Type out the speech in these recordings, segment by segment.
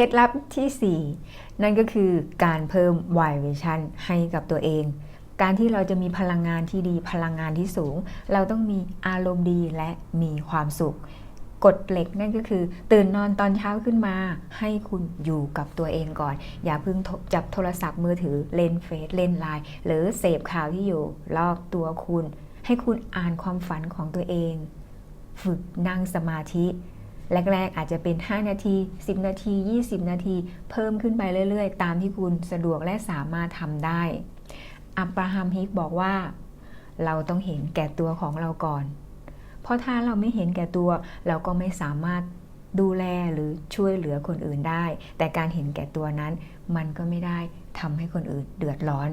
ล็ดลับทีสี่ 4 นั่นก็คือการเพิ่ม vibration ให้กับตัวเอง การที่เราจะมีพลังงานที่ดีพลังงานที่สูง เราต้องมีอารมณ์ดีและมีความสุขกฎเหล็กนั่นก็คือ ตื่นนอนตอนเช้าขึ้นมา ให้คุณอยู่กับตัวเองก่อน อย่าเพิ่งจับโทรศัพท์มือถือเล่นเฟซเล่นไลน์หรือเสพข่าวที่อยู่รอบตัวคุณ ให้คุณอ่านความฝันของตัวเอง ฝึกนั่งสมาธิ แรกๆ อาจจะเป็น 5 นาที 10 นาที 20 นาที เพิ่มขึ้นไปเรื่อยๆ ตามที่คุณสะดวกและสามารถทำได้ อับราฮัมฮิกบอกว่า เราต้องเห็นแก่ตัวของเราก่อน เพราะถ้าเราไม่เห็นแก่ตัว เราก็ไม่สามารถดูแลหรือช่วยเหลือคนอื่นได้ แต่การเห็นแก่ตัวนั้น มันก็ไม่ได้ทำให้คนอื่นเดือดร้อน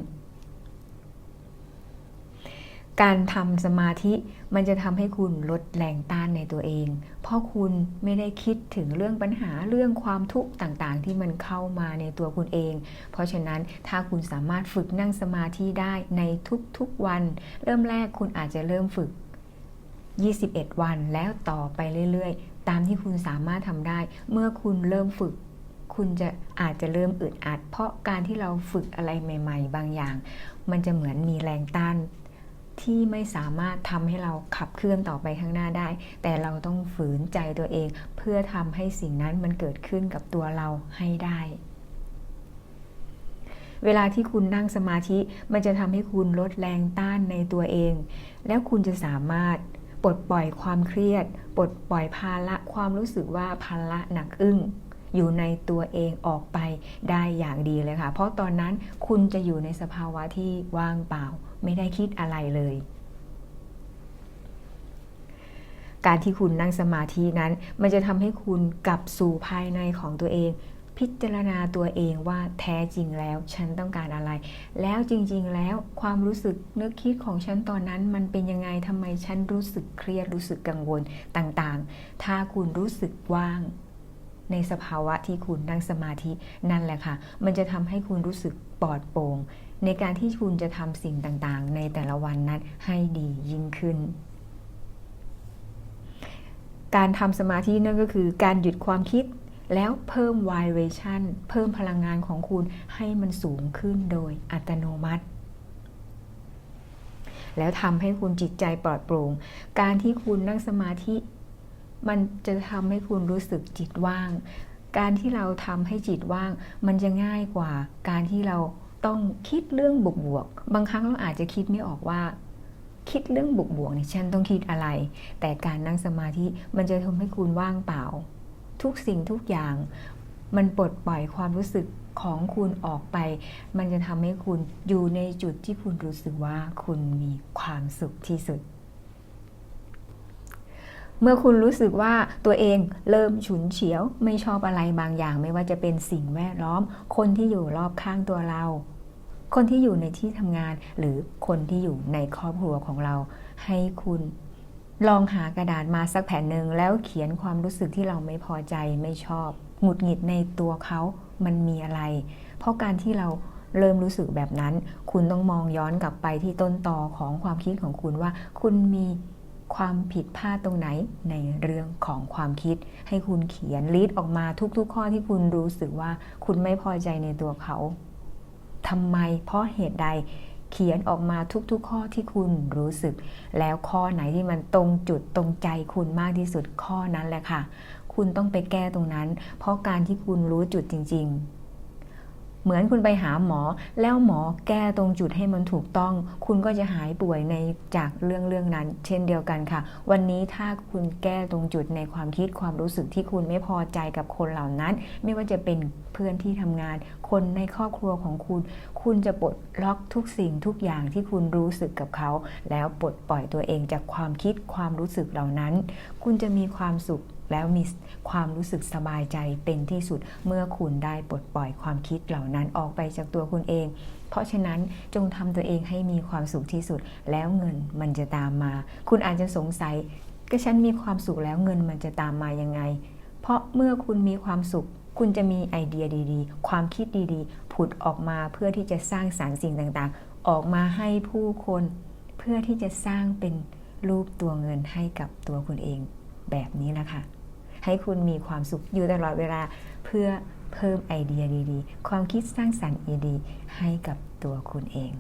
การทำสมาธิมันจะทำให้คุณลดแรงต้านในตัวเอง เพราะคุณไม่ได้คิดถึงเรื่องปัญหาเรื่องความทุกข์ต่างๆ ที่มันเข้ามาในตัวคุณเอง เพราะฉะนั้นถ้าคุณสามารถฝึกนั่งสมาธิได้ในทุกๆวัน เริ่มแรกคุณอาจจะเริ่มฝึก 21 วันแล้วต่อไปเรื่อยๆ ตามที่คุณสามารถทำได้ เมื่อคุณเริ่มฝึกคุณจะอาจจะเริ่มอึดอัด เพราะการที่เราฝึกอะไรใหม่ ๆ บางอย่าง มันจะเหมือนมีแรงต้าน ที่ไม่สามารถทำให้เราขับเคลื่อนต่อไปข้างหน้าได้ แต่เราต้องฝืนใจตัวเอง เพื่อทำให้สิ่งนั้นมันเกิดขึ้นกับตัวเราให้ได้ เวลาที่คุณนั่งสมาธิมันจะทำให้คุณลดแรงต้านในตัวเอง แล้วคุณจะสามารถปลดปล่อยความเครียด ปลดปล่อยภาระความรู้สึกว่าภาระหนักอึ้ง อยู่ในตัวเองออกไปได้อย่างดีเลยค่ะ เพราะตอนนั้นคุณจะอยู่ในสภาวะที่ว่างเปล่า ไม่ได้คิดอะไรเลย การที่คุณนั่งสมาธินั้น มันจะทำให้คุณกลับสู่ภายในของตัวเองพิจารณาตัวเองว่าแท้จริงแล้วฉันต้องการอะไร แล้วจริงๆ แล้วความรู้สึกนึกคิดของฉันตอนนั้น มันเป็นยังไงทำไมฉันรู้สึกเครียดรู้สึกกังวลต่างๆ ถ้าคุณรู้สึกว่าง ในสภาวะที่คุณนั่งสมาธินั่นแหละค่ะ มันจะทำให้คุณรู้สึกปลอดโปร่งในการที่คุณจะทำสิ่งต่างๆ ในแต่ละวันนั้นให้ดียิ่งขึ้น การทำสมาธินั่นก็คือการหยุดความคิดแล้วเพิ่ม vibration เพิ่มพลังงานของคุณให้มันสูงขึ้นโดยอัตโนมัติ แล้วทำให้คุณจิตใจปลอดโปร่ง การที่คุณนั่งสมาธิ มันจะทำให้คุณรู้สึกจิตว่าง การที่เราทำให้จิตว่าง มันจะง่ายกว่า การที่เราต้องคิดเรื่องบวกบวกบางครั้งเราอาจจะคิดไม่ออกว่า คิดเรื่องบวกบวกเนี่ยฉันต้องคิดอะไร แต่การนั่งสมาธิมันจะทำให้คุณว่างเปล่า ทุกสิ่งทุกอย่าง มันปลดปล่อยความรู้สึกของคุณออกไป มันจะทำให้คุณอยู่ในจุดที่คุณรู้สึกว่าคุณมีความสุขที่สุด เมื่อคุณรู้สึกว่าตัวเองเริ่มฉุนเฉียว ไม่ชอบอะไรบางอย่าง ไม่ว่าจะเป็นสิ่งแวดล้อม คนที่อยู่รอบข้างตัวเรา คนที่อยู่ในที่ทำงาน หรือคนที่อยู่ในครอบครัวของเรา ให้คุณลองหากระดาษมาสักแผ่นหนึ่งแล้วเขียนความรู้สึกที่เราไม่พอใจไม่ชอบหงุดหงิดในตัวเขามันมีอะไร เพราะการที่เราเริ่มรู้สึกแบบนั้น คุณต้องมองย้อนกลับไปที่ต้นตอของความคิดของคุณว่า คุณมี ความผิดพลาดตรงไหนในเรื่องของความคิด ให้คุณเขียนลิสต์ออกมาทุก ๆ ข้อที่คุณรู้สึกว่าคุณไม่พอใจในตัวเขาทำไมเพราะเหตุใดเขียนออกมาทุกๆ ข้อที่คุณรู้สึก แล้วข้อไหนที่มันตรงจุดตรงใจคุณมากที่สุดข้อนั้นแหละค่ะ คุณต้องไปแก้ตรงนั้น เพราะการที่คุณรู้จุดจริง ๆ เหมือนคุณไปหาหมอ แล้วหมอแก้ตรงจุดให้มันถูกต้อง คุณก็จะหายป่วยในจากเรื่องเรื่องนั้น เช่นเดียวกันค่ะ วันนี้ถ้าคุณแก้ตรงจุดในความคิดความรู้สึกที่คุณไม่พอใจกับคนเหล่านั้น ไม่ว่าจะเป็นเพื่อนที่ทำงาน คนในครอบครัวของคุณ คุณจะปลดล็อกทุกสิ่งทุกอย่างที่คุณรู้สึกกับเขา แล้วปลดปล่อยตัวเองจากความคิดความรู้สึกเหล่านั้น คุณจะมีความสุข แล้วมีความรู้สึกสบายใจเป็นที่สุดเมื่อคุณได้ปลดปล่อยความคิดเหล่านั้นออกไปจากตัวคุณเอง เพราะฉะนั้นจงทำตัวเองให้มีความสุขที่สุด แล้วเงินมันจะตามมา คุณอาจจะสงสัย ก็ฉันมีความสุขแล้วเงินมันจะตามมายังไง เพราะเมื่อคุณมีความสุขคุณจะมีไอเดียดีๆ ความคิดดีๆ ผุดออกมาเพื่อที่จะสร้างสารรค์สิ่งต่างๆ ออกมาให้ผู้คน เพื่อที่จะสร้างเป็นรูปตัวเงินให้กับตัวคุณเอง แบบนี้ละค่ะ ให้คุณมีความสุขอยู่ตลอดเวลาเพื่อเพิ่มไอเดียดีๆ ความคิดสร้างสรรค์ดีๆให้กับตัวคุณเอง